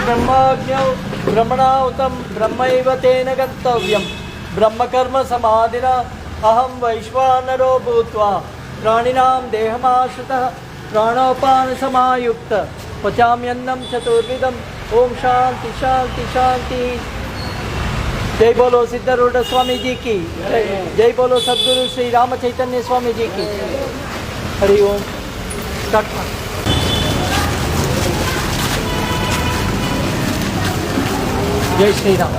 బ్రహ్మాజ్ఞౌ బ్రహ్మణావుతం బ్రహ్మైవ తేన గంతవ్యం బ్రహ్మకర్మ సమాధిన అహం వైశ్వానరో భూత్వా ప్రాణినాం దేహమాశ్రిత ప్రాణోపాన సమాయుక్త పచామ్యన్నం చతుర్విధం ఓం శాంతి శాంతి శాంతి ಜೈ ಬಲೋ ಸಿದ್ಧರೂಢ ಸ್ವಾಮಿ ಕಿ ಜೈ ಬಲು ಸದ್ಗುರು ಶ್ರೀ ರಾಮ ಚೈತನ್ಯ ಸ್ವಾಮಿ ಜೀ ಕಿ ಹರಿ ಓಂ ಸ್ಟಾ ಜೈ ಶ್ರೀ ಹೇಳಬೇಕು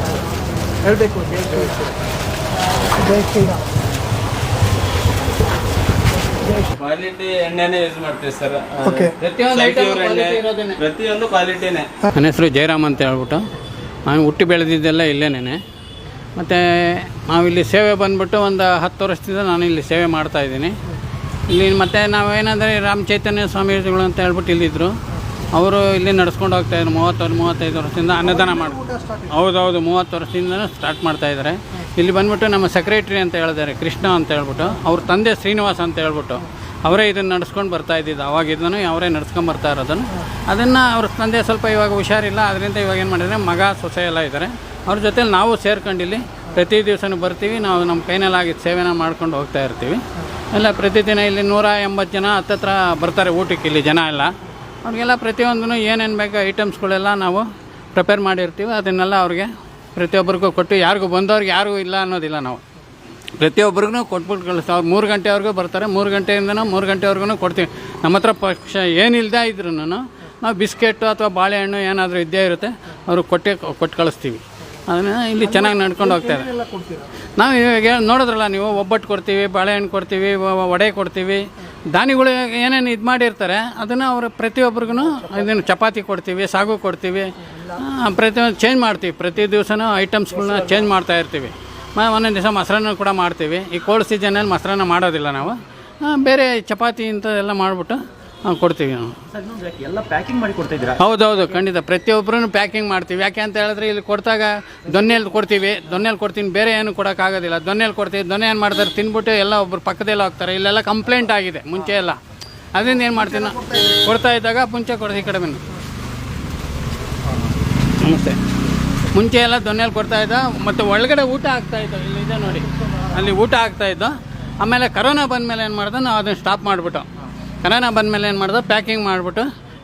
ಹೇಳ್ಬೇಕು ಜೈ ಶ್ರೀ ಜೈ ಶ್ರೀ ರಾಮ್ ಯೂಸ್ ಮಾಡ್ತೀವಿ ಸರ್ ಓಕೆ ಪ್ರತಿಯೊಂದು ನನ್ನ ಹೆಸರು ಜಯರಾಮ್ ಅಂತ ಹೇಳ್ಬಿಟ್ಟು. ನಾನು ಹುಟ್ಟಿ ಬೆಳೆದಿದ್ದೆಲ್ಲ ಇಲ್ಲೇನೇನೆ. ಮತ್ತು ನಾವಿಲ್ಲಿ ಸೇವೆ ಬಂದ್ಬಿಟ್ಟು ಒಂದು ಹತ್ತು ವರ್ಷದಿಂದ ನಾನು ಇಲ್ಲಿ ಸೇವೆ ಮಾಡ್ತಾ ಇದ್ದೀನಿ. ಇಲ್ಲಿ ಮತ್ತು ನಾವೇನಂದರೆ ರಾಮ ಚೈತನ್ಯ ಸ್ವಾಮೀಜಿಗಳು ಅಂತ ಹೇಳ್ಬಿಟ್ಟು ಇಲ್ಲಿದ್ದರು ಅವರು ಇಲ್ಲಿ ನಡ್ಸ್ಕೊಂಡು ಹೋಗ್ತಾಯಿದ್ರು ಮೂವತ್ತು ಮೂವತ್ತೈದು ವರ್ಷದಿಂದ ಅನ್ನದಾನ ಮಾಡಿ, ಹೌದೌದು, ಮೂವತ್ತು ವರ್ಷದಿಂದ ಸ್ಟಾರ್ಟ್ ಮಾಡ್ತಾಯಿದ್ದಾರೆ ಇಲ್ಲಿ ಬಂದ್ಬಿಟ್ಟು ನಮ್ಮ ಸೆಕ್ರೆಟ್ರಿ ಅಂತ ಹೇಳಿದ್ದಾರೆ, ಕೃಷ್ಣ ಅಂತ ಹೇಳ್ಬಿಟ್ಟು. ಅವ್ರ ತಂದೆ ಶ್ರೀನಿವಾಸ್ ಅಂತ ಹೇಳ್ಬಿಟ್ಟು. ಅವರೇ ಇದನ್ನು ನಡ್ಸ್ಕೊಂಡು ಬರ್ತಾ ಇದ್ದಿದ್ದು. ಅವಾಗಿದ್ದನು ಅವರೇ ನಡ್ಸ್ಕೊಂಡು ಬರ್ತಾ ಇರೋದನ್ನು. ಅದನ್ನು ಅವ್ರ ತಂದೆ ಸ್ವಲ್ಪ ಇವಾಗ ಹುಷಾರಿಲ್ಲ. ಅದರಿಂದ ಇವಾಗ ಏನು ಮಾಡಿದರೆ ಮಗ ಸೊಸೆ ಎಲ್ಲ ಇದ್ದಾರೆ. ಅವ್ರ ಜೊತೆ ನಾವು ಸೇರ್ಕೊಂಡಿಲ್ಲಿ. ಪ್ರತಿ ದಿವಸನೂ ಬರ್ತೀವಿ. ನಾವು ನಮ್ಮ ಕೈನಲ್ಲಾಗಿದ್ದ ಸೇವೆನ ಮಾಡ್ಕೊಂಡು ಹೋಗ್ತಾ ಇರ್ತೀವಿ. ಎಲ್ಲ ಪ್ರತಿದಿನ ಇಲ್ಲಿ ನೂರ ಎಂಬತ್ತು ಜನ ಹತ್ತತ್ರ ಬರ್ತಾರೆ ಊಟಕ್ಕೆ ಇಲ್ಲಿ ಜನ ಎಲ್ಲ. ಅವ್ರಿಗೆಲ್ಲ ಪ್ರತಿಯೊಂದೂ ಏನೇನು ಬೇಕು ಐಟಮ್ಸ್ಗಳೆಲ್ಲ ನಾವು ಪ್ರಿಪೇರ್ ಮಾಡಿರ್ತೀವಿ. ಅದನ್ನೆಲ್ಲ ಅವ್ರಿಗೆ ಪ್ರತಿಯೊಬ್ಬರಿಗೂ ಕೊಟ್ಟು ಯಾರಿಗೂ ಬಂದವ್ರಿಗೆ ಯಾರಿಗೂ ಇಲ್ಲ ಅನ್ನೋದಿಲ್ಲ ನಾವು. ಪ್ರತಿಯೊಬ್ಬರಿಗೂ ಕೊಟ್ಬಿಟ್ಟು ಕಳಿಸ್ತೀವಿ ಅವ್ರು ಮೂರು ಗಂಟೆವರೆಗೂ ಬರ್ತಾರೆ. ಮೂರು ಗಂಟೆಯಿಂದನೂ ಮೂರು ಗಂಟೆವರೆಗೂ ಕೊಡ್ತೀವಿ. ನಮ್ಮ ಹತ್ರ ಪಕ್ಷ ಏನಿಲ್ಲದೆ ಇದ್ರೂ ನಾವು ಬಿಸ್ಕೆಟ್ಟು ಅಥವಾ ಬಾಳೆಹಣ್ಣು ಏನಾದರೂ ಇದ್ದೇ ಇರುತ್ತೆ, ಅವ್ರಿಗೆ ಕೊಟ್ಟೆ ಕೊಟ್ಟು ಕಳಿಸ್ತೀವಿ. ಅದನ್ನು ಇಲ್ಲಿ ಚೆನ್ನಾಗಿ ನಡ್ಕೊಂಡು ಹೋಗ್ತಾರೆ. ನಾವು ಇವಾಗ ನೋಡಿದ್ರಲ್ಲ ನೀವು ಒಬ್ಬಟ್ಟು ಕೊಡ್ತೀವಿ, ಬಾಳೆಹಣ್ಣು ಕೊಡ್ತೀವಿ ವಡೆ ಕೊಡ್ತೀವಿ. ದಾನಿಗಳು ಏನೇನು ಇದು ಮಾಡಿರ್ತಾರೆ, ಅದನ್ನು ಅವರು ಪ್ರತಿಯೊಬ್ಬರಿಗೂ ಇದನ್ನು ಚಪಾತಿ ಕೊಡ್ತೀವಿ, ಸಾಗು ಕೊಡ್ತೀವಿ. ಪ್ರತಿ ಚೇಂಜ್ ಮಾಡ್ತೀವಿ. ಪ್ರತಿ ದಿವಸನೂ ಐಟಮ್ಸ್ಗಳನ್ನ ಚೇಂಜ್ ಮಾಡ್ತಾ ಇರ್ತೀವಿ. ಒಂದೊಂದು ದಿವಸ ಮೊಸರನ್ನ ಕೂಡ ಮಾಡ್ತೀವಿ. ಈ ಕೋಲ್ಡ್ ಸೀಸನಲ್ಲಿ ಮೊಸರನ್ನ ಮಾಡೋದಿಲ್ಲ ನಾವು. ಬೇರೆ ಚಪಾತಿ ಇಂಥದ್ದೆಲ್ಲ ಮಾಡಿಬಿಟ್ಟು ಕೊಡ್ತೀವಿ. ನಾವು ಎಲ್ಲ ಪ್ಯಾಕಿಂಗ್ ಮಾಡಿ ಕೊಡ್ತಾ ಇದ್ದೀರಾ ಹೌದೌದು ಖಂಡಿತ. ಪ್ರತಿಯೊಬ್ಬರೂ ಪ್ಯಾಕಿಂಗ್ ಮಾಡ್ತೀವಿ. ಯಾಕೆ ಅಂತ ಹೇಳಿದ್ರೆ ಇಲ್ಲಿ ಕೊಡ್ತಾಗ ದೊನ್ನೆಯಲ್ಲಿ ಕೊಡ್ತೀವಿ. ದೊನ್ನೆಯಲ್ಲಿ ಕೊಡ್ತೀನಿ ಬೇರೆ ಏನು ಕೊಡೋಕ್ಕಾಗೋದಿಲ್ಲ. ದೊನ್ನೆಯಲ್ಲಿ ಕೊಡ್ತೀವಿ ದೊನ್ನೆ ಏನು ಮಾಡ್ತಾರೆ ತಿನ್ಬಿಟ್ಟು ಎಲ್ಲ ಒಬ್ಬರು ಪಕ್ಕದಲ್ಲಿ ಹೋಗ್ತಾರೆ. ಇಲ್ಲೆಲ್ಲ ಕಂಪ್ಲೇಂಟ್ ಆಗಿದೆ ಮುಂಚೆ ಎಲ್ಲ. ಅದರಿಂದ ಏನು ಮಾಡ್ತೀನಿ ನಾ- ಕೊಡ್ತಾ ಇದ್ದಾಗ ಮುಂಚೆ ಕೊಡ್ತೀವಿ ಕಡಿಮೆ ನಮಸ್ತೆ. ಮುಂಚೆ ಎಲ್ಲ ದೊನ್ನೆಯಲ್ಲಿ ಕೊಡ್ತಾ ಇದ್ದ ಮತ್ತು ಒಳಗಡೆ ಊಟ ಆಗ್ತಾ ಇದ್ದೋ ಇಲ್ಲಿ ಇದೆ ನೋಡಿ. ಅಲ್ಲಿ ಊಟ ಆಗ್ತಾ ಇದ್ದೋ ಆಮೇಲೆ ಕರೋನಾ ಬಂದಮೇಲೆ ಏನು ಮಾಡ್ದೆ ನಾವು ಅದನ್ನು ಸ್ಟಾಪ್ ಮಾಡಿಬಿಟ್ಟು. ಕರೋನಾ ಬಂದಮೇಲೆ ಏನು ಮಾಡ್ದೆ? ಪ್ಯಾಕಿಂಗ್ ಮಾಡಿಬಿಟ್ಟು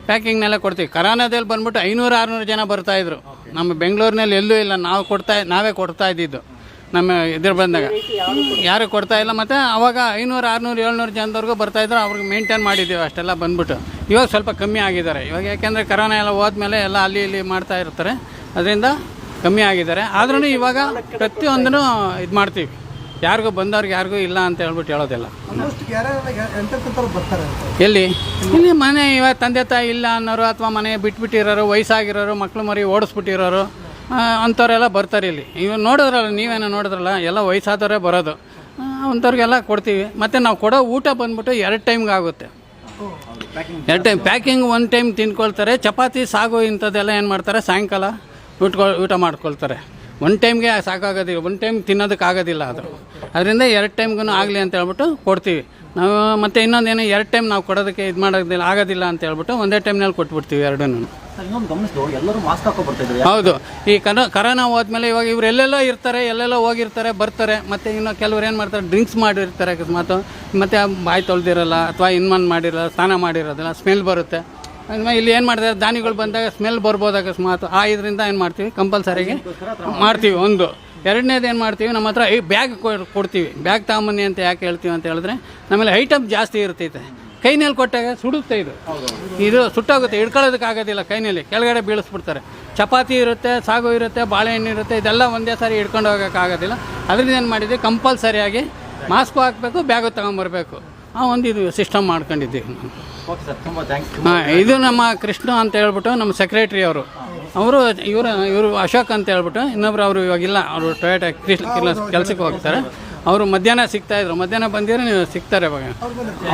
ಪ್ಯಾಕಿಂಗ್ನೆಲ್ಲ ಕೊಡ್ತೀವಿ. ಕರೋನಾದಲ್ಲಿ ಬಂದ್ಬಿಟ್ಟು ಐನೂರು ಆರುನೂರು ಜನ ಬರ್ತಾಯಿದ್ರು ನಮ್ಮ ಬೆಂಗಳೂರಿನಲ್ಲಿ ಎಲ್ಲೂ ಇಲ್ಲ. ನಾವು ಕೊಡ್ತಾ ನಾವೇ ಕೊಡ್ತಾ ಇದ್ದಿದ್ದು. ನಮ್ಮ ಇದ್ರ ಬಂದಾಗ. ಯಾರು ಕೊಡ್ತಾ ಇಲ್ಲ ಮತ್ತು ಅವಾಗ ಐನೂರು ಆರುನೂರು ಏಳ್ನೂರು ಜನದವ್ರಿಗೂ ಬರ್ತಾಯಿದ್ರು ಅವ್ರಿಗೆ ಮೇಂಟೈನ್ ಮಾಡಿದ್ದೀವಿ ಅಷ್ಟೆಲ್ಲ ಬಂದ್ಬಿಟ್ಟು. ಇವಾಗ ಸ್ವಲ್ಪ ಕಮ್ಮಿ ಆಗಿದ್ದಾರೆ. ಇವಾಗ ಯಾಕೆಂದರೆ ಕರೋನಾ ಎಲ್ಲ ಹೋದ್ಮೇಲೆ ಎಲ್ಲ ಅಲ್ಲಿ ಇಲ್ಲಿ ಮಾಡ್ತಾ ಇರ್ತಾರೆ. ಅದರಿಂದ ಕಮ್ಮಿ ಆಗಿದ್ದಾರೆ. ಆದ್ರೂ ಇವಾಗ ಪ್ರತಿಯೊಂದನ್ನು ಇದು ಮಾಡ್ತೀವಿ. ಯಾರಿಗೂ ಬಂದವ್ರಿಗೆ ಯಾರಿಗೂ ಇಲ್ಲ ಅಂತ ಹೇಳ್ಬಿಟ್ಟು ಹೇಳೋದಿಲ್ಲ. ಎಲ್ಲಿ? ಇಲ್ಲಿ ಮನೆ ಇವಾಗ ತಂದೆ ತಾಯಿ ಇಲ್ಲ ಅನ್ನೋರು ಅಥವಾ ಮನೆ ಬಿಟ್ಬಿಟ್ಟಿರೋರು ವಯಸ್ಸಾಗಿರೋರು ಮಕ್ಳು ಮರಿ ಓಡಿಸ್ಬಿಟ್ಟಿರೋರು ಅಂಥವ್ರೆಲ್ಲ ಬರ್ತಾರೆ ಇಲ್ಲಿ. ಇವಾಗ ನೋಡಿದ್ರಲ್ಲ ನೀವೇನೋ ನೋಡಿದ್ರಲ್ಲ ಎಲ್ಲ ವಯಸ್ಸಾದವರೇ ಬರೋದು. ಅಂಥವ್ರಿಗೆಲ್ಲ ಕೊಡ್ತೀವಿ. ಮತ್ತು ನಾವು ಕೊಡೋ ಊಟ ಬಂದ್ಬಿಟ್ಟು ಎರಡು ಟೈಮ್ಗೆ ಆಗುತ್ತೆ. ಎರಡು ಟೈಮ್ ಪ್ಯಾಕಿಂಗ್ ಒನ್ ಟೈಮ್ ತಿನ್ಕೊಳ್ತಾರೆ ಚಪಾತಿ ಸಾಗು ಇಂಥದ್ದೆಲ್ಲ ಏನು ಮಾಡ್ತಾರೆ? ಸಾಯಂಕಾಲ ಊಟ ಊಟ ಮಾಡ್ಕೊಳ್ತಾರೆ. ಒನ್ ಟೈಮ್ಗೆ ಸಾಕಾಗೋದಿಲ್ಲ ಒನ್ ಟೈಮ್ ತಿನ್ನೋದಕ್ಕಾಗೋದಿಲ್ಲ ಅದು. ಅದರಿಂದ ಎರಡು ಟೈಮ್ಗೂ ಆಗಲಿ ಅಂತ ಹೇಳ್ಬಿಟ್ಟು ಕೊಡ್ತೀವಿ. ನಾವು ಮತ್ತು ಇನ್ನೊಂದೇನು ಎರಡು ಟೈಮ್ ನಾವು ಕೊಡೋದಕ್ಕೆ ಇದು ಮಾಡೋದಿಲ್ಲ ಆಗೋದಿಲ್ಲ ಅಂತ ಹೇಳ್ಬಿಟ್ಟು ಒಂದೇ ಟೈಮ್ನಲ್ಲಿ ಕೊಟ್ಬಿಡ್ತೀವಿ ಎರಡೂ ಎಲ್ಲರೂ ಮಾಸ್ಕ್ ಹಾಕೋ ಬರ್ತಿದ್ರು ಹೌದು. ಈ ಕರೋ ಕರೋನಾ ಹೋದ್ಮೇಲೆ ಇವಾಗ ಇವ್ರು ಎಲ್ಲೆಲ್ಲೋ ಇರ್ತಾರೆ ಎಲ್ಲೆಲ್ಲೋ ಹೋಗಿರ್ತಾರೆ ಬರ್ತಾರೆ ಮತ್ತು ಇನ್ನು ಕೆಲವ್ರು ಏನು ಮಾಡ್ತಾರೆ ಡ್ರಿಂಕ್ಸ್ ಮಾಡಿರ್ತಾರೆ ಅಕಸ್ಮಾತು. ಮತ್ತು ಬಾಯಿ ತೊಳೆದಿರಲ್ಲ ಅಥವಾ ಇನ್ಮನ್ ಮಾಡಿರಲ್ಲ ಸ್ನಾನ ಮಾಡಿರೋದಿಲ್ಲ ಸ್ಮೆಲ್ ಬರುತ್ತೆ. ಇಲ್ಲಿ ಏನು ಮಾಡ್ತಾರೆ? ದಾನಿಗಳು ಬಂದಾಗ ಸ್ಮೆಲ್ ಬರ್ಬೋದು ಅಕಸ್ಮಾತ್ ಆ ಇದರಿಂದ ಏನು ಮಾಡ್ತೀವಿ? ಕಂಪಲ್ಸರಿಗೆ ಮಾಡ್ತೀವಿ ಒಂದು. ಎರಡನೇದು ಏನು ಮಾಡ್ತೀವಿ? ನಮ್ಮ ಹತ್ರ ಈ ಬ್ಯಾಗ್ ಕೊಡ್ತೀವಿ. ಬ್ಯಾಗ್ ತಗೊಂಬನ್ನಿ ಅಂತ ಯಾಕೆ ಹೇಳ್ತೀವಿ ಅಂತ ಹೇಳಿದ್ರೆ ನಮ್ಮಲ್ಲಿ ಐಟಮ್ ಜಾಸ್ತಿ ಇರ್ತೈತೆ. ಕೈನಲ್ಲಿ ಕೊಟ್ಟಾಗ ಸುಡುತ್ತೆ ಇದು. ಇದು ಸುಟ್ಟೋಗುತ್ತೆ. ಹಿಡ್ಕೊಳ್ಳೋದಕ್ಕಾಗೋದಿಲ್ಲ ಕೈನಲ್ಲಿ ಕೆಳಗಡೆ ಬೀಳಿಸ್ಬಿಡ್ತಾರೆ. ಚಪಾತಿ ಇರುತ್ತೆ, ಸಾಗು ಇರುತ್ತೆ, ಬಾಳೆಹಣ್ಣು ಇರುತ್ತೆ, ಇದೆಲ್ಲ ಒಂದೇ ಸಾರಿ ಹಿಡ್ಕೊಂಡು ಹೋಗೋಕ್ಕಾಗೋದಿಲ್ಲ ಅದರಿಂದ ಏನು ಮಾಡಿದ್ವಿ? ಕಂಪಲ್ಸರಿಯಾಗಿ ಮಾಸ್ಕು ಹಾಕಬೇಕು ಬ್ಯಾಗು ತೊಗೊಂಬರ್ಬೇಕು. ಆ ಒಂದು ಇದು ಸಿಸ್ಟಮ್ ಮಾಡ್ಕೊಂಡಿದ್ದೀವಿ ಹಾಂ ಇದು ನಮ್ಮ ಕೃಷ್ಣ ಅಂತ ಹೇಳ್ಬಿಟ್ಟು ನಮ್ಮ ಸೆಕ್ರೆಟ್ರಿ ಅವರು. ಅವರು ಇವರು ಇವರು ಅಶೋಕ್ ಅಂತ ಹೇಳ್ಬಿಟ್ಟು ಇನ್ನೊಬ್ರು ಅವರು ಇವಾಗಿಲ್ಲ ಅವರು ಟೊಯೋಟ ಕೃಷ್ಣ ಕೆಲಸಕ್ಕೆ ಹೋಗ್ತಾರೆ. ಅವರು ಮಧ್ಯಾಹ್ನ ಸಿಗ್ತಾ ಇದ್ರು. ಮಧ್ಯಾಹ್ನ ಬಂದಿದ್ರೆ ನೀವು ಸಿಗ್ತಾರೆ ಇವಾಗ.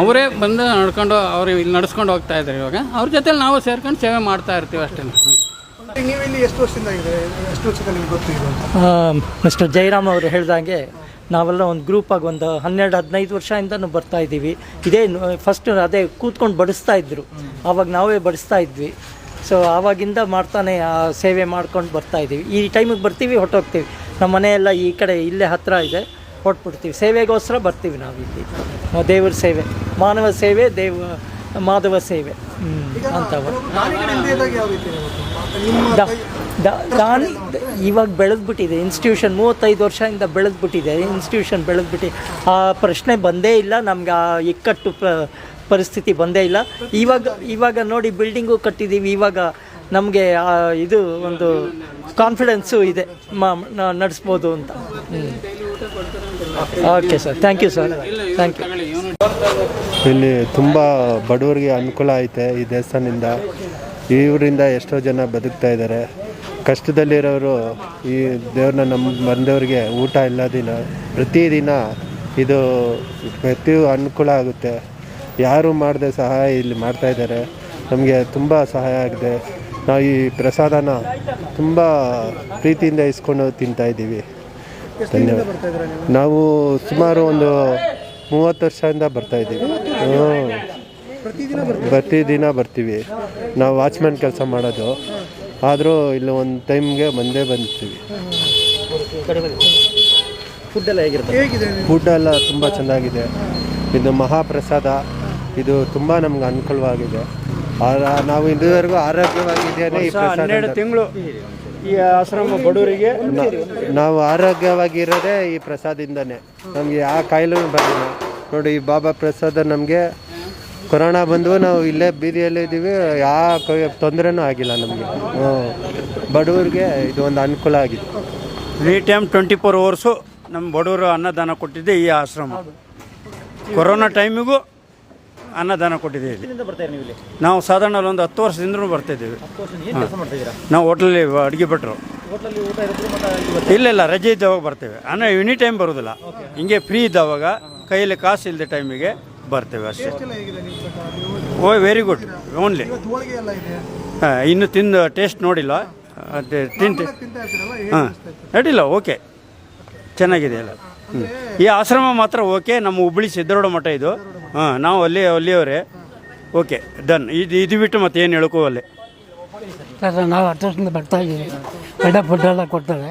ಅವರೇ ಬಂದು ನಡ್ಕೊಂಡು ಅವರು ಇಲ್ಲಿ ನಡ್ಸ್ಕೊಂಡು ಹೋಗ್ತಾ ಇದ್ದಾರೆ ಇವಾಗ. ಅವ್ರ ಜೊತೆಲಿ ನಾವು ಸೇರ್ಕೊಂಡು ಸೇವೆ ಮಾಡ್ತಾ ಇರ್ತೀವಿ ಅಷ್ಟೇ. ನೀವು ಇಲ್ಲಿ ಎಷ್ಟು ವರ್ಷದಿಂದ ಇದೆ? ಎಷ್ಟು ವರ್ಷದಲ್ಲಿ ಮಿಸ್ಟರ್ ಜಯರಾಮ್ ಅವರು ಹೇಳ್ದಂಗೆ ನಾವೆಲ್ಲ ಒಂದು ಗ್ರೂಪಾಗಿ ಒಂದು ಹನ್ನೆರಡು, ಹದಿನೈದು ವರ್ಷದಿಂದ ಬರ್ತಾ ಇದ್ದೀವಿ. ಇದೇ ಫಸ್ಟ್ ಅದೇ ಕೂತ್ಕೊಂಡು ಬಡಿಸ್ತಾ ಇದ್ರು. ಆವಾಗ ನಾವೇ ಬಡಿಸ್ತಾ ಇದ್ವಿ. ಸೊ ಆವಾಗಿಂದ ಮಾಡ್ತಾನೆ, ಆ, ಸೇವೆ ಮಾಡ್ಕೊಂಡು ಬರ್ತಾ ಇದ್ದೀವಿ. ಈ ಟೈಮಿಗೆ ಬರ್ತೀವಿ ಹೊಟ್ಟೋಗ್ತೀವಿ ನಮ್ಮ ಮನೆಯೆಲ್ಲ ಈ ಕಡೆ, ಇಲ್ಲೇ ಹತ್ತಿರ ಇದೆ ಹೊಟ್ಬಿಡ್ತೀವಿ ಸೇವೆಗೋಸ್ಕರ ಬರ್ತೀವಿ ನಾವು ಇಲ್ಲಿ ದೇವ್ರ ಸೇವೆ, ಮಾನವ ಸೇವೆ, ದೇವ ಮಾಧವ ಸೇವೆ ಅಂತವ. ದಾನಿ ಇವಾಗ ಬೆಳೆದ್ಬಿಟ್ಟಿದೆ ಇನ್ಸ್ಟಿಟ್ಯೂಷನ್ ಮೂವತ್ತೈದು ವರ್ಷದಿಂದ ಬೆಳೆದ್ಬಿಟ್ಟಿದೆ ಇನ್ಸ್ಟಿಟ್ಯೂಷನ್ ಬೆಳೆದ್ಬಿಟ್ಟು. ಆ ಪ್ರಶ್ನೆ ಬಂದೇ ಇಲ್ಲ ನಮ್ಗೆ ಆ ಇಕ್ಕಟ್ಟು ಪ- ಪರಿಸ್ಥಿತಿ ಬಂದೇ ಇಲ್ಲ. ಇವಾಗ ಇವಾಗ ನೋಡಿ ಬಿಲ್ಡಿಂಗು ಕಟ್ಟಿದ್ದೀವಿ ಇವಾಗ ನಮಗೆ ಇದು ಒಂದು ಕಾನ್ಫಿಡೆನ್ಸು ಇದೆ ಮಾ ನ- ನಡೆಸ್ಬೋದು ಅಂತ. Okay sir thank you sir thank you ಇಲ್ಲಿ ತುಂಬ ಬಡವರಿಗೆ ಅನುಕೂಲ ಐತೆ ಈ ದೇವಸ್ಥಾನದಿಂದ. ಇವರಿಂದ ಎಷ್ಟೋ ಜನ ಬದುಕ್ತಾ ಇದ್ದಾರೆ. ಕಷ್ಟದಲ್ಲಿರೋರು ಈ ದೇವ್ರನ್ನ ನಮ್ಮ ಬಂದವರಿಗೆ ಊಟ ಇಲ್ಲ ದಿನ ಪ್ರತಿದಿನ ಇದು ಪ್ರತಿ ಅನುಕೂಲ ಆಗುತ್ತೆ. ಯಾರು ಮಾಡದೆ ಸಹಾಯ ಇಲ್ಲಿ ಮಾಡ್ತಾ ಇದ್ದಾರೆ. ನಮಗೆ ತುಂಬ ಸಹಾಯ ಆಗಿದೆ. ನಾವು ಈ ಪ್ರಸಾದನ ತುಂಬ ಪ್ರೀತಿಯಿಂದ ಇಸ್ಕೊಂಡು ತಿಂತಾಯಿದ್ದೀವಿ ಧನ್ಯವಾದ. ನಾವು ಸುಮಾರು ಒಂದು ಮೂವತ್ತು ವರ್ಷದಿಂದ ಬರ್ತಾ ಇದ್ದೀವಿ. ಹ್ಞೂ ಪ್ರತಿದಿನ ಬರ್ತೀವಿ. ನಾವು ವಾಚ್ಮ್ಯಾನ್ ಕೆಲಸ ಮಾಡೋದು. ಆದರೂ ಇಲ್ಲಿ ಒಂದು ಟೈಮ್ಗೆ ಬಂದೇ ಬಂದ್ತೀವಿ ಫುಡ್ ಎಲ್ಲ ಹೇಗಿರುತ್ತೆ ತುಂಬ ಚೆನ್ನಾಗಿದೆ. ಇದು ಮಹಾಪ್ರಸಾದ. ಇದು ತುಂಬ ನಮ್ಗೆ ಅನುಕೂಲವಾಗಿದೆ. ನಾವು ಇದುವರೆಗೂ ಆರೋಗ್ಯವಾಗಿದ್ದೇನೆ ಈ ಪ್ರಸಾದ ತಿಂಗಳು. ಈ ಆಶ್ರಮ ಬಡವರಿಗೆ ನಾವು ಆರೋಗ್ಯವಾಗಿರೋದೇ ಈ ಪ್ರಸಾದಿಂದನೇ ನಮಗೆ ಆ ಕಾಯಿಲೆ ಬರಲಿಲ್ಲ ನೋಡಿ ಈ ಬಾಬಾ ಪ್ರಸಾದ ನಮಗೆ ಕೊರೋನಾ ಬಂದು ನಾವು ಇಲ್ಲೇ ಬೀದಿಯಲ್ಲೇ ಇದ್ದೀವಿ ಯಾವ ತೊಂದರೆನೂ ಆಗಿಲ್ಲ ನಮಗೆ. ಹ್ಞೂ. ಬಡವರಿಗೆ ಇದು ಒಂದು ಅನುಕೂಲ ಆಗಿದೆ. ಈ ಟೈಮ್ ಟ್ವೆಂಟಿ ಫೋರ್ ಅವರ್ಸು ನಮ್ಮ ಬಡವರು ಅನ್ನದಾನ ಕೊಟ್ಟಿದ್ದೆ ಈ ಆಶ್ರಮ. ಕೊರೋನಾ ಟೈಮಿಗೂ ಅನ್ನದಾನ ಕೊಟ್ಟಿದ್ದೀವಿ ಇಲ್ಲಿ. ಎಲ್ಲಿಂದ ಬರ್ತಾ ಇರಿ ನೀವು ಇಲ್ಲಿ? ನಾವು ಸಾಧಾರಣ ಒಂದು ಹತ್ತು ವರ್ಷದಿಂದಲೂ ಬರ್ತಿದ್ದೀವಿ ಹತ್ತು ವರ್ಷ ಏನು ಕೆಲಸ ಮಾಡ್ತಾ ಇದ್ದೀರಾ? ನಾವು ಹೋಟ್ಲಲ್ಲಿ ಅಡುಗೆ ಭಟ್ರು. ಹೋಟ್ಲಲ್ಲಿ ಊಟ ಇರುತ್ತೆ ಮತ್ತೆ ಇಲ್ಲ ಇಲ್ಲ ರಜೆ ಇದ್ದವಾಗ ಬರ್ತೇವೆ. ಅನ್ನ ಎನಿ ಟೈಮ್ ಬರೋದಿಲ್ಲ. ಹಿಂಗೆ ಫ್ರೀ ಇದ್ದವಾಗ ಕೈಯಲ್ಲಿ ಕಾಸು ಇಲ್ಲದೆ ಟೈಮಿಗೆ ಬರ್ತೇವೆ ಅಷ್ಟೇ. ಓ ವೆರಿ ಗುಡ್ ಓನ್ಲಿ ಇವತ್ತು ಹೋಳಿಗೆ ಎಲ್ಲ ಇದೆ. ಇನ್ನು ತಿಂದು ಟೇಸ್ಟ್ ನೋಡಿಲ್ಲ. ಅದೇ ತಿಂತು ತಿಂತಾ ಇರ್ತೀರಲ್ಲ ಹೇಗೆ ಹಾಂ. ಅಡ್ಡಿಲ್ಲ ಓಕೆ ಚೆನ್ನಾಗಿದೆ ಎಲ್ಲ. ಈ ಆಶ್ರಮ ಮಾತ್ರ ಓಕೆ ನಮ್ಮ ಹುಬ್ಬಳ್ಳಿ ಸಿದ್ದರೋಡ ಮಠ ಇದು. ಹಾಂ ನಾವು ಅಲ್ಲಿ ಅಲ್ಲಿಯವರೇ. Okay done. ಇದು ಇದು ಬಿಟ್ಟು ಮತ್ತೆ ಏನು ಹೇಳ್ಕೋ ಅಲ್ಲಿ? ಸರ್ ನಾವು ಹತ್ತು ವರ್ಷದಿಂದ ಬರ್ತಾ ಇದ್ದೀವಿ. ಬೆಡ ಫುಡ್ ಎಲ್ಲ ಕೊಡ್ತಾರೆ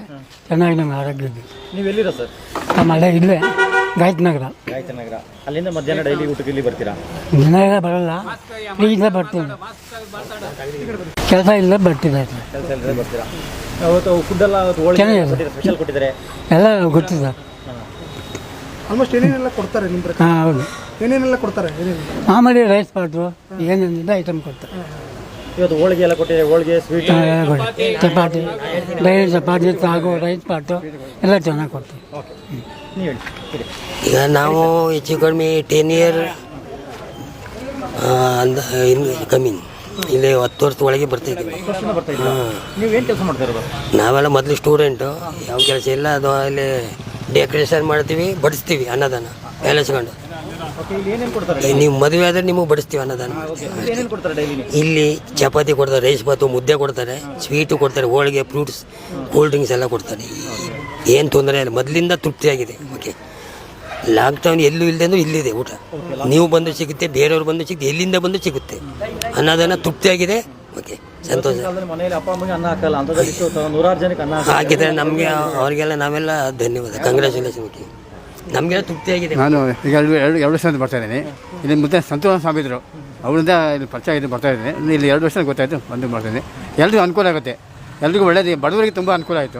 ಚೆನ್ನಾಗಿ ನಮ್ಮ ಆರೋಗ್ಯ ಇದೆ. ನೀವು ಎಲ್ಲಿರೋ ಸರ್? ನಮ್ಮ ಹಳೆ ಇಲ್ಲೇ ಗಾಯತ್ರಿ ನಗರ. ಗಾಯತ್ರಿನಗರ ಅಲ್ಲಿಂದ ಮಧ್ಯಾಹ್ನ ಡೈಲಿ ಊಟಕ್ಕೆ ಇಲ್ಲಿ ಬರ್ತೀರಾ? ಮನೆಯಾಗ ಬರಲ್ಲ. ಫ್ರೀಯಿಂದ ಬರ್ತೀನಿ. ಕೆಲಸ ಇಲ್ಲ ಬರ್ತೀನಿ ಕೆಲಸ ಇಲ್ಲದೆ ಬರ್ತೀರಾ? ಅವತ್ತು ಫುಡ್ ಎಲ್ಲ ಚೆನ್ನಾಗಿದೆ. ಸ್ಪೆಷಲ್ ಕೊಟ್ಟಿದ್ದಾರೆ. ಎಲ್ಲ ಗೊತ್ತಿದೆ. ಸರ್ ಆಲ್ಮೋಸ್ಟ್ ಏನೇನೆಲ್ಲ ಕೊಡ್ತಾರೆ ನಿಮ್ಮ ಪ್ರಕಾರ? ಹಾಂ ಹೌದು. ಏನೇನೆಲ್ಲ ಕೊಡ್ತಾರೆ? ಏನೇನು? ಮಾಮೂಲಿ ರೈಸ್ ಪಾಟು ಏನೇನಿದೆ ಐಟಮ್ ಕೊಡ್ತಾರೆ. ಇವತ್ತು ಹೋಳಿಗೆ ಎಲ್ಲ ಕೊಟ್ಟಿದೆ ಹೋಳಿಗೆ ಸ್ವೀಟ್ ಎಲ್ಲ ಚಪಾತಿ ಡೈಲಿ ಚಪಾತಿ ಸಾಗು ರೈಸ್ ಪಾಟು ಎಲ್ಲ ಚೆನ್ನಾಗಿ ಕೊಡ್ತೀವಿ ನೀವು ಹೇಳಿ. ಹೇಳಿ. ಈಗ ನಾವು ಹೆಚ್ಚು ಕಡಿಮೆ ಟೆನ್ ಇಯರ್ ಅಂದ ಇನ್ನು ಕಮ್ಮಿ. ಇಲ್ಲಿ ಹತ್ತು ವರ್ಷದ ಒಳಗೆ ವರ್ಷದಿಂದ ಬರ್ತಾ ಇದ್ದೀರಾ? ನೀವು ಏನು ಕೆಲಸ ಮಾಡ್ತಾ ಇರೋದು? ನಾವೆಲ್ಲ ಮೊದಲು ಸ್ಟೂಡೆಂಟು ಯಾವ ಕೆಲಸ ಇಲ್ಲ ಅದು ಅಲ್ಲಿ ಡೆಕೋರೇಷನ್ ಮಾಡ್ತೀವಿ ಬಡಿಸ್ತೀವಿ ಅನ್ನದಾನ ಎಲೆಸ್ಕೊಂಡು ಕೊಡ್ತಾರೆ ನೀವು ಮದುವೆ ಆದರೆ ನಿಮಗೆ ಬಡಿಸ್ತೀವಿ ಅನ್ನದಾನ. ಇಲ್ಲಿ ಚಪಾತಿ ಕೊಡ್ತಾರೆ ರೈಸ್ ಬಾತು ಮುದ್ದೆ ಕೊಡ್ತಾರೆ ಸ್ವೀಟು ಕೊಡ್ತಾರೆ ಹೋಳಿಗೆ ಫ್ರೂಟ್ಸ್ ಕೂಲ್ ಡ್ರಿಂಕ್ಸ್ ಎಲ್ಲ ಕೊಡ್ತಾರೆ. ಏನು ತೊಂದರೆ ಇಲ್ಲ ಮೊದಲಿಂದ ತೃಪ್ತಿಯಾಗಿದೆ. ಓಕೆ ಲಾಕ್ಡೌನ್ ಎಲ್ಲೂ ಇಲ್ಲದೆ ಇಲ್ಲಿದೆ ಊಟ. ನೀವು ಬಂದು ಸಿಗುತ್ತೆ ಬೇರೆಯವ್ರು ಬಂದು ಸಿಗುತ್ತೆ ಎಲ್ಲಿಂದ ಬಂದು ಸಿಗುತ್ತೆ. ಅನ್ನೋದನ್ನ ತೃಪ್ತಿಯಾಗಿದೆ. ಓಕೆ ಸಂತೋಷ. ಮನೆಯಲ್ಲಿ ಅಪ್ಪ ಅಮ್ಮಗೆ ಅನ್ನ ಹಾಕಲ್ಲ ಅಂಥದ್ರಲ್ಲಿ ಇಷ್ಟು ತ- ನೂರಾರು ಜನಕ್ಕೆ ಅನ್ನ ಹಾಕಿ ಹಾಕಿದ್ರೆ ನಮಗೆ ಅವರಿಗೆಲ್ಲ ನಾವೆಲ್ಲ ಧನ್ಯವಾದ. ಕಂಗ್ರ್ಯಾಚುಲೇಷನ್ ನಮಗೆಲ್ಲ ತೃಪ್ತಿಯಾಗಿದೆ ನಾನು ಈಗ ಎರಡು ಎರಡು ಎರಡು ವರ್ಷದಿಂದ ಬರ್ತಾ ಇದ್ದೀನಿ. ಇಲ್ಲಿ ಮುಂದೆ ಸಂತೋಷ ಸ್ವಾಮಿ ಇದ್ದರು ಅವರಿಂದ ಇಲ್ಲಿ ಪರಿಚಯ ಇದು ಬರ್ತಾ ಇದ್ದೀನಿ. ಇಲ್ಲಿ ಎರಡು ವರ್ಷ ಗೊತ್ತಾಯಿತು ಬಂದು ಮಾಡ್ತೀನಿ ಎಲ್ರಿಗೂ ಅನುಕೂಲ ಆಗುತ್ತೆ. ಎಲ್ರಿಗೂ ಒಳ್ಳೇದು. ಬಡವರಿಗೆ ತುಂಬ ಅನುಕೂಲ ಆಯಿತು.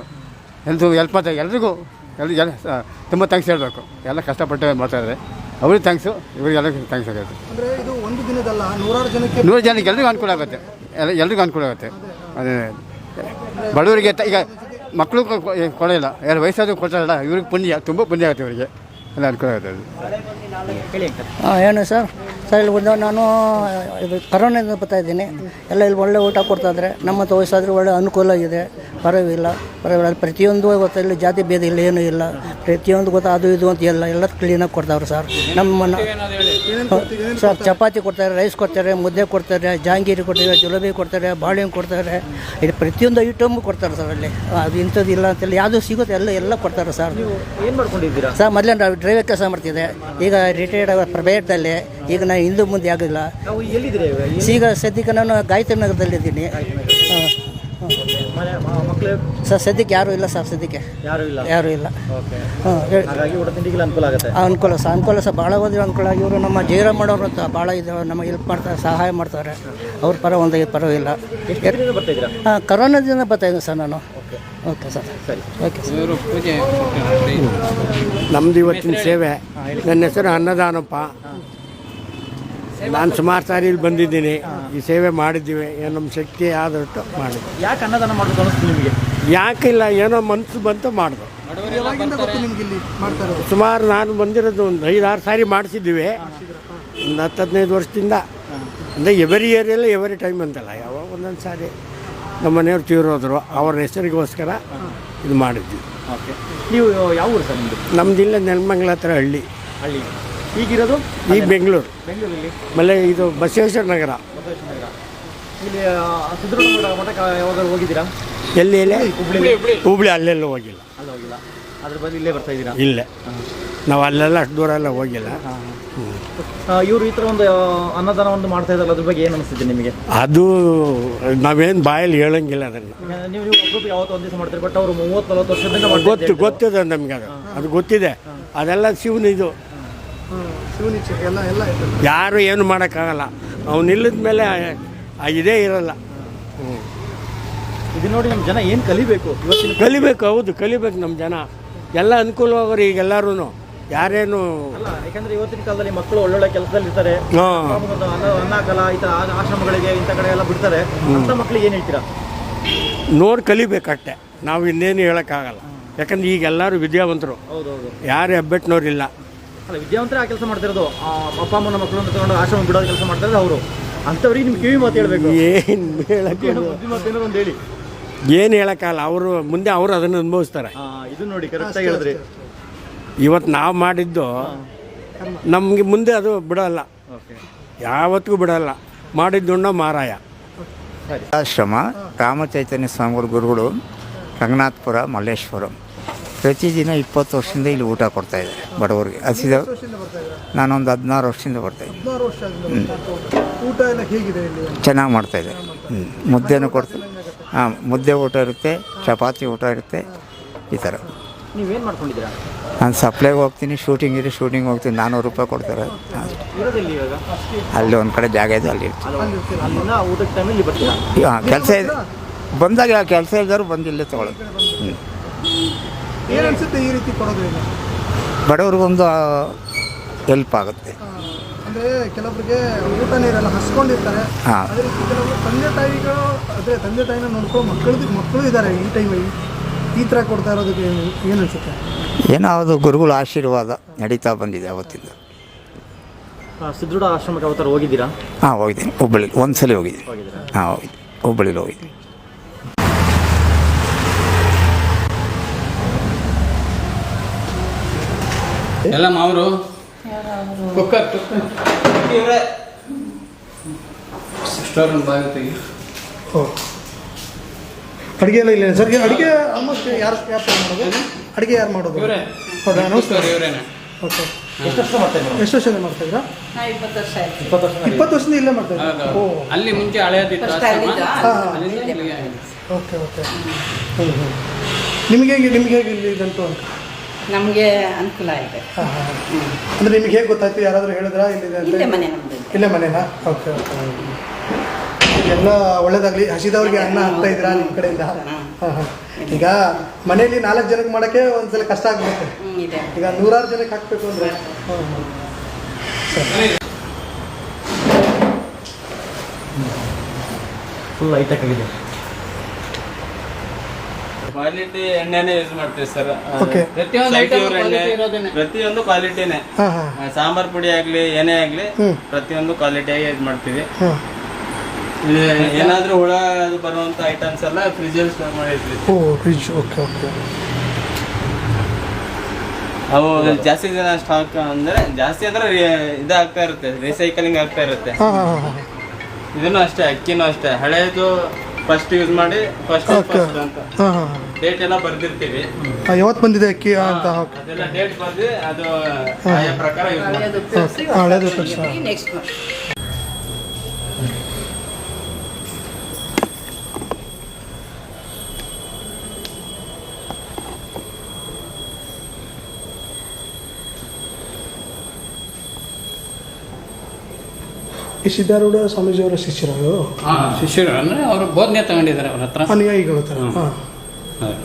ಎಲ್ರಿಗೂ ಎಲ್ಪ್ ಮಾಡ್ತಾರೆ ಎಲ್ರಿಗೂ ಎಲ್ರಿಗೂ ಎಲ್ಲ ತುಂಬ ಥ್ಯಾಂಕ್ಸ್ ಹೇಳಬೇಕು. ಎಲ್ಲ ಕಷ್ಟಪಟ್ಟು ಮಾಡ್ತಾ ಇದ್ದಾರೆ. ಅವ್ರಿಗೆ ಥ್ಯಾಂಕ್ಸು ಇವ್ರಿಗೆಲ್ಲ ಥ್ಯಾಂಕ್ಸ್ ಆಗುತ್ತೆ ಅಂದ್ರೆ ಇದು ಒಂದು ದಿನದಲ್ಲ ನೂರಾರು ಜನಕ್ಕೆ ನೂರು ಜನಕ್ಕೆ ಎಲ್ರಿಗೂ ಅನುಕೂಲ ಆಗುತ್ತೆ. ಎಲ್ಲ ಎಲ್ರಿಗೂ ಅನುಕೂಲ ಆಗುತ್ತೆ. ಅದೇ ಬಡವರಿಗೆ ಈಗ ಮಕ್ಕಳು ಕೊಡೋಲ್ಲ ಯಾರು ವಯಸ್ಸಾದ್ರೂ ಕೊಡ್ತಾರಲ್ಲ ಇವ್ರಿಗೆ ಪುಣ್ಯ ತುಂಬ ಪುಣ್ಯ ಆಗುತ್ತೆ ಇವರಿಗೆ. ಎಲ್ಲ ಅನುಕೂಲ ಆಗುತ್ತೆ ಅದು. ಹೇಳಿ ಏನು ಸರ್? ಸರ್ ಇಲ್ಲಿ ಒಂದು ನಾನು ಇದು ಕರೋನಾದಿಂದ ಬರ್ತಾ ಇದ್ದೀನಿ. ಎಲ್ಲ ಇಲ್ಲಿ ಒಳ್ಳೆ ಊಟ ಕೊಡ್ತಾ ಇದ್ದಾರೆ. ನಮ್ಮ ವಯಸ್ಸಾದರೂ ಒಳ್ಳೆ ಅನುಕೂಲ ಇದೆ. ಪರವಾಗಿಲ್ಲ ಪರವಾಗಿಲ್ಲ. ಪ್ರತಿಯೊಂದು ಗೊತ್ತಾ ಇಲ್ಲಿ ಜಾತಿ ಭೇದ ಇಲ್ಲ ಏನೂ ಇಲ್ಲ. ಪ್ರತಿಯೊಂದು ಗೊತ್ತಾ ಅದು ಇದು ಅಂತ ಎಲ್ಲ ಎಲ್ಲ ಕ್ಲೀನಾಗಿ ಕೊಡ್ತಾವ್ರೆ ಸರ್. ನಮ್ಮನ್ನು ಸರ್ ಚಪಾತಿ ಕೊಡ್ತಾರೆ ರೈಸ್ ಕೊಡ್ತಾರೆ ಮುದ್ದೆ ಕೊಡ್ತಾರೆ ಜಾಂಗೀರಿ ಕೊಡ್ತಾರೆ ಜುಲಬಿ ಕೊಡ್ತಾರೆ ಬಾಳೆಹಣ್ಣು ಕೊಡ್ತಾರೆ. ಇದು ಪ್ರತಿಯೊಂದು ಐಟಮ್ ಕೊಡ್ತಾರೆ ಸರ್ ಅಲ್ಲಿ. ಅದು ಇಂಥದ್ದು ಇಲ್ಲ ಅಂತೇಳಿ ಯಾವುದು ಸಿಗುತ್ತೆ ಎಲ್ಲ ಎಲ್ಲ ಕೊಡ್ತಾರೆ ಸರ್. ಏನು ಮಾಡ್ಕೊಂಡಿದ್ದೀರಾ? ಸರ್ ಮೊದಲೇ ಡ್ರೈವರ್ ಕೆಲಸ ಮಾಡ್ತಿದ್ದೆ. ಈಗ ರಿಟೈರ್ಡ್ ಪ್ರೈವೇಟಲ್ಲಿ ಈಗ ನಾನು ಹಿಂದೂ ಮುಂದೆ ಆಗೋದಿಲ್ಲ. ನಾವು ಎಲ್ಲಿದ್ದೀರಾ ಇವಾಗ ಈಗ ಸದ್ಯಕ್ಕೆ ನಾನು ಗಾಯತ್ರಿ ನಗರದಲ್ಲಿದ್ದೀನಿ. ಮನೆ ಸರ್ ಸದ್ಯಕ್ಕೆ ಯಾರೂ ಇಲ್ಲ ಸರ್ ಸದ್ಯಕ್ಕೆ. ಯಾರು ಇಲ್ಲ? ಯಾರೂ ಇಲ್ಲ. ಓಕೆ. ಹಾಂ ಹೇಳಿ. ಹಾಗಾಗಿ ಊಟ ತಿಂಡಿಗೆಲ್ಲ ಅನುಕೂಲ ಆಗುತ್ತೆ? ಅನುಕೂಲ ಸರ್ ಅನುಕೂಲ ಸರ್ ಭಾಳ ಓದಿರೋ ಅನುಕೂಲ ಇವರು ನಮ್ಮ ಜೈರ ಮಾಡೋರು ಅಂತ ಭಾಳ ಇದು ನಮಗೆ ಹೆಲ್ಪ್ ಮಾಡ್ತಾರೆ ಸಹಾಯ ಮಾಡ್ತಾರೆ. ಅವ್ರ ಪರ ಒಂದು ಪರವಾಗಿಲ್ಲ. ಎಷ್ಟು ದಿನದಿಂದ ಬರ್ತಾ ಇದ್ದೀರಾ? ಹಾಂ ಕರೋನಾದಿಂದ ಬರ್ತಾ ಇದ್ದೀನಿ ಸರ್ ನಾನು. ಓಕೆ. ಸರ್. ಸರಿ. Okay sir. ನಮ್ದು ಇವತ್ತಿನ ಸೇವೆ. ನನ್ನ ಹೆಸರು ಅನ್ನದಾನಪ್ಪ. ನಾನು ಸುಮಾರು ಸಾರಿ ಇಲ್ಲಿ ಬಂದಿದ್ದೀನಿ. ಈ ಸೇವೆ ಮಾಡಿದ್ದೀವಿ. ಏನೋ ನಮ್ಮ ಶಕ್ತಿ ಆದಷ್ಟು ಮಾಡಿದ್ವಿ. ಯಾಕೆ ಅನ್ನದಾನ ಮಾಡೋದು ನಿಮಗೆ? ನಿಮಗೆ ಯಾಕಿಲ್ಲ ಏನೋ ಮನಸ್ಸು ಬಂತು ಮಾಡಿದ್ರು ಯಾವಾಗಿಂದ ಗೊತ್ತು ನಿಮ್ಗೆ ಇಲ್ಲಿ ಮಾಡ್ತಾ ಇರೋದು ಸುಮಾರು ನಾನು ಬಂದಿರೋದು ಒಂದು ಐದಾರು ಸಾರಿ ಮಾಡಿಸಿದ್ದೀವಿ. ಒಂದು ಹತ್ತು ಹದಿನೈದು ವರ್ಷದಿಂದ. ಅಂದರೆ ಎವರಿ ಇಯರಲ್ಲಿ ಎವರಿ ಟೈಮ್ ಅಂತಲ್ಲ ಯಾವಾಗ ಒಂದೊಂದು ಸಾರಿ ನಮ್ಮ ಮನೆಯವ್ರು ತೀರೋದ್ರು. ಅವ್ರ ಹೆಸರಿಗೋಸ್ಕರ ಇದು ಮಾಡಿದ್ವಿ. ಓಕೆ. ನೀವು ಯಾವ ಊರು ಸರ್ ನಿಮ್ಮದು ನಮ್ದು ನೆಲಮಂಗ್ಲ ನೆಲಮಂಗಲ ಹತ್ರ ಹಳ್ಳಿ. ಹಳ್ಳಿ. ಈಗಿರೋದು? ಈಗ ಬೆಂಗಳೂರು. ಬೆಂಗಳೂರಲ್ಲಿ? ಆಮೇಲೆ ಇದು ಬಸವೇಶ್ವರ ನಗರ. ಬಸವೇಶ್ವರ ನಗರ. ಇಲ್ಲಿ ಸಿದ್ದರಾಮಯ್ಯ ಮಠಕ್ಕೆ ಯಾವಾಗ ಹೋಗಿದ್ದೀರಾ? ಎಲ್ಲಿ ಎಲ್ಲಿ? ಹುಬ್ಳಿ. ಅಲ್ಲೆಲ್ಲ ಹೋಗಿಲ್ಲ. ಅಲ್ಲ ಹೋಗಿಲ್ಲ. ಅದ್ರ ಬದಲು ಇಲ್ಲೇ ಬರ್ತಾ ಇದ್ದೀರಾ? ಇಲ್ಲೇ. ನಾವು ಅಲ್ಲೆಲ್ಲ ಅಷ್ಟು ದೂರ ಎಲ್ಲ ಹೋಗಿಲ್ಲ. ಇವರು ಈ ಥರ ಒಂದು ಅನ್ನದಾನ ಒಂದು ಮಾಡ್ತಾ ಇದ್ದಾರೆ ಅದ್ರ ಬಗ್ಗೆ ಏನು ಅನಿಸ್ತಿದೆ ನಿಮಗೆ? ಅದು ನಾವೇನು ಬಾಯಲ್ಲಿ ಹೇಳಂಗಿಲ್ಲ ಅದನ್ನು. ನೀವು ನೀವು ಒಬ್ಬೊಬ್ಬರು ಯಾವತ್ತೋ ಒಂದು ದಿವಸ ಮಾಡ್ತೀರಿ ಬಟ್ ಅವರು ಮೂವತ್ತು ನಲವತ್ತು ವರ್ಷದಿಂದ ಗೊತ್ತು ಗೊತ್ತಿದೆ ನಮಗೆ ಅದು. ಅದು ಗೊತ್ತಿದೆ. ಅದೆಲ್ಲ ಶಿವನ ಇದು ಶಿವನಿಚ್ಛೆ ಎಲ್ಲ ಎಲ್ಲ ಇದೆ ಯಾರು ಏನು ಮಾಡೋಕ್ಕಾಗಲ್ಲ. ಅವ್ನು ನಿಲ್ಲದ ಮೇಲೆ ಇದೇ ಇರಲ್ಲ. ಹ್ಞೂ ಇದು ನೋಡಿ ನಮ್ಮ ಜನ ಏನು ಕಲಿಬೇಕು? ಇವತ್ತಿನ ಕಲಿಬೇಕು ಹೌದು ಕಲಿಬೇಕು ನಮ್ಮ ಜನ. ಎಲ್ಲ ಅನುಕೂಲವಾಗೋರು ಈಗ ಎಲ್ಲರೂ ಯಾರೇನು ಅಲ್ಲ ಯಾಕಂದ್ರೆ ಇವತ್ತಿನ ಕಾಲದಲ್ಲಿ ಮಕ್ಕಳು ಒಳ್ಳೊಳ್ಳೆ ಕೆಲಸದಲ್ಲಿ ಇರ್ತಾರೆ ಅನ್ನಕಲ ಈ ಥರ ಆಶ್ರಮಗಳಿಗೆ ಇಂಥ ಕಡೆ ಎಲ್ಲ ಬಿಡ್ತಾರೆ. ಅಂತ ಮಕ್ಕಳಿಗೆ ಏನು ಹೇಳ್ತೀರಾ? ನೋಡಿ ಕಲಿಬೇಕಷ್ಟೆ. ನಾವು ಇನ್ನೇನು ಹೇಳೋಕ್ಕಾಗಲ್ಲ. ಯಾಕಂದ್ರೆ ಈಗ ಎಲ್ಲರೂ ವಿದ್ಯಾವಂತರು. ಹೌದೌದು ಯಾರು ಹೆಬ್ಬೆಟ್ನವ್ರಿಲ್ಲ ಅಲ್ಲ ವಿದ್ಯಾವಂತರೇ ಆ ಕೆಲಸ ಮಾಡ್ತಿರೋದು. ಆ, ಅಪ್ಪ ಅಮ್ಮನ ಮಕ್ಕಳನ್ನ ತಗೊಂಡು ಆಶ್ರಮ ಬಿಡೋದು ಕೆಲಸ ಮಾಡ್ತಾರೆ ಅವರು. ಅಂಥವ್ರಿಗೆ ನಿಮ್ಗೆ ಕಿವಿ ಮಾತು ಹೇಳ್ಬೇಕು. ಏನು ಹೇಳಕ್ಕೆ ಏನೋ ಬುದ್ಧಿಮಾತು ಏನೋ ಒಂದು ಹೇಳಿ. ಏನು ಹೇಳೋಕ್ಕಾಗಲ್ಲ ಅವರು ಮುಂದೆ ಅವರು ಅದನ್ನು ಅನುಭವಿಸ್ತಾರೆ. ಆ, ಇದು ನೋಡಿ ಕರೆಕ್ಟಾಗಿ ಹೇಳಿದ್ರಿ. ಇವತ್ತು ನಾವು ಮಾಡಿದ್ದು ನಮಗೆ ಮುಂದೆ ಅದು ಬಿಡಲ್ಲ. ಓಕೆ. ಯಾವತ್ತಿಗೂ ಬಿಡಲ್ಲ. ಮಾಡಿದ್ದುಣ್ಣ ಮಾರಾಯ. ಆಶ್ರಮ ರಾಮಚೈತನ್ಯ ಸ್ವಾಮಿಗಳ ಗುರುಗಳು ರಂಗನಾಥ್ಪುರ ಮಲ್ಲೇಶ್ವರಂ. ಪ್ರತಿದಿನ ಇಪ್ಪತ್ತು ವರ್ಷದಿಂದ ಇಲ್ಲಿ ಊಟ ಕೊಡ್ತಾ ಇದೆ ಬಡವರಿಗೆ. ಹಸಿದ ನಾನೊಂದು ಹದಿನಾರು ವರ್ಷದಿಂದ ಬರ್ತಾ ಇದ್ದೀನಿ. ಹದಿನಾರು ವರ್ಷ ಆಗಿದೆ ಊಟ ಎಲ್ಲ ಹೇಗಿದೆ ಇಲ್ಲಿ? ಚೆನ್ನಾಗಿ ಮಾಡ್ತಾ ಹ್ಞೂ ಮುದ್ದೆನೂ ಕೊಡ್ತಾರೆ ಹಾಂ ಮುದ್ದೆ ಊಟ ಇರುತ್ತೆ ಚಪಾತಿ ಊಟ ಇರುತ್ತೆ ಈ ಥರ ನೀವೇನು ಮಾಡ್ಕೊಂಡಿದ್ದೀರಾ? ನಾನು ಸಪ್ಲೈಗೆ ಹೋಗ್ತೀನಿ ಶೂಟಿಂಗ್ ಇದೆ ಶೂಟಿಂಗ್ ಹೋಗ್ತೀನಿ ನಾನ್ನೂರು ರೂಪಾಯಿ ಕೊಡ್ತಾರೆ. ಅಲ್ಲಿ ಒಂದು ಕಡೆ ಜಾಗ ಇದೆ ಅಲ್ಲಿ ಹಾಂ ಕೆಲಸ ಇದೆ. ಬಂದಾಗ ಕೆಲಸ ಇಲ್ದಾರು ಬಂದು ಇಲ್ಲೇ ತೊಗೊಳೋದು ಹ್ಞೂ ಏನು ಅನ್ಸುತ್ತೆ ಈ ರೀತಿ ಕೊಡೋದ್ರಿಂದ ಬಡವ್ರಿಗೊಂದು ಹೆಲ್ಪ್ ಆಗುತ್ತೆ. ಅಂದ್ರೆ ಕೆಲವರಿಗೆ ಊಟ ನೀರೆಲ್ಲ ಹಸ್ಕೊಂಡಿರ್ತಾರೆ. ಹಾಂ. ಅದೇ ರೀತಿ ಕೆಲವರು ತಂದೆ ತಾಯಿಗಳು ಅದೇ ತಂದೆ ತಾಯಿನ ನೋಡ್ಕೊಂಡು ಮಕ್ಕಳದ್ದು ಮಕ್ಕಳು ಇದ್ದಾರೆ ಈ ಟೈಮಲ್ಲಿ ಈ ಥರ ಕೊಡ್ತಾ ಇರೋದಕ್ಕೆ ಏನು ಏನು ಅನ್ಸುತ್ತೆ ಏನೋ ಅದು ಗುರುಗಳ ಆಶೀರ್ವಾದ ನಡೀತಾ ಬಂದಿದೆ ಅವತ್ತಿಂದ. ಆ, ಸಿದ್ಧರೂಢ ಆಶ್ರಮಕ್ಕೆ ಅವತಾರ ಹೋಗಿದ್ದೀರಾ? ಹಾಂ ಹೋಗಿದ್ದೀನಿ. ಹುಬ್ಬಳ್ಳಿ ಒಂದು ಸಲ ಹೋಗಿದ್ದೀನಿ. ಹೋಗಿದ್ದೀರಾ? ಹಾಂ ಹೋಗಿದ್ದೀನಿ. ಹುಬ್ಬಳ್ಳಿಲಿ ಹೋಗಿದ್ದೀನಿ. ಎಲ್ಲ ಮಾವರು? ಕುಕ್ಕರ್ ಸ್ಟೋರ್ ಬಾಗಿಲು ತೆಗಿ ಅಡುಗೆ ಎಲ್ಲ ಇಲ್ಲ ಸರ್? ಅಡುಗೆ ಆಲ್ಮೋಸ್ಟ್ ಯಾರು ಯಾರು ಮಾಡೋದು? ಅಡುಗೆ ಯಾರು ಮಾಡೋದು? ಇವರೇ. ಹೌದಾ? ನಮಸ್ಕಾರ. ಇವರೇನೆ. ಓಕೆ. ಎಷ್ಟು ವರ್ಷ ಮಾಡ್ತಾ ಇದ್ದೀರಾ? ಎಷ್ಟು ವರ್ಷದಿಂದ ಮಾಡ್ತಾ ಇದ್ದೀರಾ? ಇಪ್ಪತ್ತು ವರ್ಷ ಇಪ್ಪತ್ತು ವರ್ಷದಿಂದ ಇಲ್ಲೇ ಮಾಡ್ತಾ ಇದ್ದೀರಾ? ಓ. ಅಲ್ಲಿ ಮುಂಚೆ ಹಳೆಯದಿತ್ತು. Okay okay. ಹ್ಞೂ ಹ್ಞೂ ನಿಮಗೆ ಹೇಗೆ ನಿಮಗೆ ಹೇಗೆ ಇಲ್ಲಿ ಇದಂತು ಅಂತ? ನಮಗೆ ಅನುಕೂಲ ಇದೆ ಹಾಂ ಹಾಂ ಅಂದರೆ ನಿಮಗೆ ಹೇಗೆ ಗೊತ್ತಾಯ್ತು? ಯಾರಾದರೂ ಹೇಳಿದ್ರಾ? ಇಲ್ಲಿದೆ ಅಂತ ಇಲ್ಲೇ ಮನೆ ನಮ್ಮದು ಇಲ್ಲೇ ಮನೆನಾ? Okay okay. ಎಲ್ಲ ಒಳ್ಳೇದಾಗಲಿ. ಹಸಿದವ್ರಿಗೆ ಅನ್ನ ಹಾಕ್ತಾ ಇದ್ದೀರಾ ನಿಮ್ಮ ಕಡೆಯಿಂದ? ಹಾಂ. ಹಾಂ ಈಗ ಮನೆಯಲ್ಲಿ ನಾಲ್ಕು ಜನಕ್ಕೆ ಮಾಡೋಕ್ಕೆ ಒಂದ್ಸಲ ಕಷ್ಟ ಆಗ್ಬಿಡುತ್ತೆ. ಇದೆ. ಈಗ ನೂರಾರು ಜನಕ್ಕೆ ಹಾಕಬೇಕು ಅಂದರೆ? ಹಾಂ ಹಾಂ ಫುಲ್ ಐಟಕ್ ಆಗಿದೆ. ಕ್ವಾಲಿಟಿ ಎಣ್ಣೆನೇ ಯೂಸ್ ಮಾಡ್ತೀವಿ ಸರ್. ಪ್ರತಿಯೊಂದು. ಪ್ರತಿಯೊಂದು ಕ್ವಾಲಿಟಿನೇ ಹಾಂ ಹಾಂ. ಸಾಂಬಾರ್ ಪುಡಿ ಆಗ್ಲಿ ಏನೇ ಆಗ್ಲಿ. ಪ್ರತಿಯೊಂದು ಕ್ವಾಲಿಟಿಯಾಗಿ ಯೂಸ್ ಮಾಡ್ತೀವಿ. ಹಾಂ. ಇಲ್ಲಿ ಏನಾದ್ರೂ ಹುಳ ಅದು ಬರುವಂತ ಐಟಮ್ಸ್ ಎಲ್ಲ ಫ್ರಿಜ್ ಅಲ್ಲಿ ಸ್ಟೋರ್ ಮಾಡಿರ್ತೀವಿ. ಓ ಫ್ರಿಜ್ ಓಕೆ ಓಕೆ ಅವು ಜಾಸ್ತಿ ದಿನ ಸ್ಟಾಕ್ ಅಂದ್ರೆ ಜಾಸ್ತಿ ಅಂದ್ರೆ ಇದಾಗ್ತಾ ಇರುತ್ತೆ ರಿಸೈಕಲಿಂಗ್ ಆಗ್ತಾ ಇರುತ್ತೆ. ಇದನ್ನು ಅಷ್ಟೇ ಅಕ್ಕಿನೂ ಅಷ್ಟೇ. ಹಳೇದು ಫಸ್ಟ್ ಯೂಸ್ ಮಾಡಿ ಫಸ್ಟ್ ಫಸ್ಟ್ ಅಂತ. ಹಾಂ ಹಾಂ ಡೇಟ್ ಎಲ್ಲ ಬರ್ದಿರ್ತೀವಿ. ಹಾಂ ಯಾವತ್ತು ಬಂದಿದೆ ಅಕ್ಕಿ? ಅಂತ ಅದೆಲ್ಲ ಡೇಟ್ ಬರ್ದು ಅದು ಆಯಾ ಪ್ರಕಾರ ಯೂಸ್ ಮಾಡ್ತೀವಿ. ತಕ್ಷಣ ನೆಕ್ಸ್ಟ್ ಈ ಸಿದ್ಧಾರೂಢ ಸ್ವಾಮೀಜಿಯವರ ಶಿಷ್ಯರು ಹಾಂ ಶಿಷ್ಯರು ಅಂದರೆ ಅವರು ಬೋಧನೆ ತಗೊಂಡಿದ್ದಾರೆ ಅವ್ರ ಹತ್ರ. ಅನುಯಾಯಿಗಳ ಥರ ಹಾಂ. ಹಾಂ.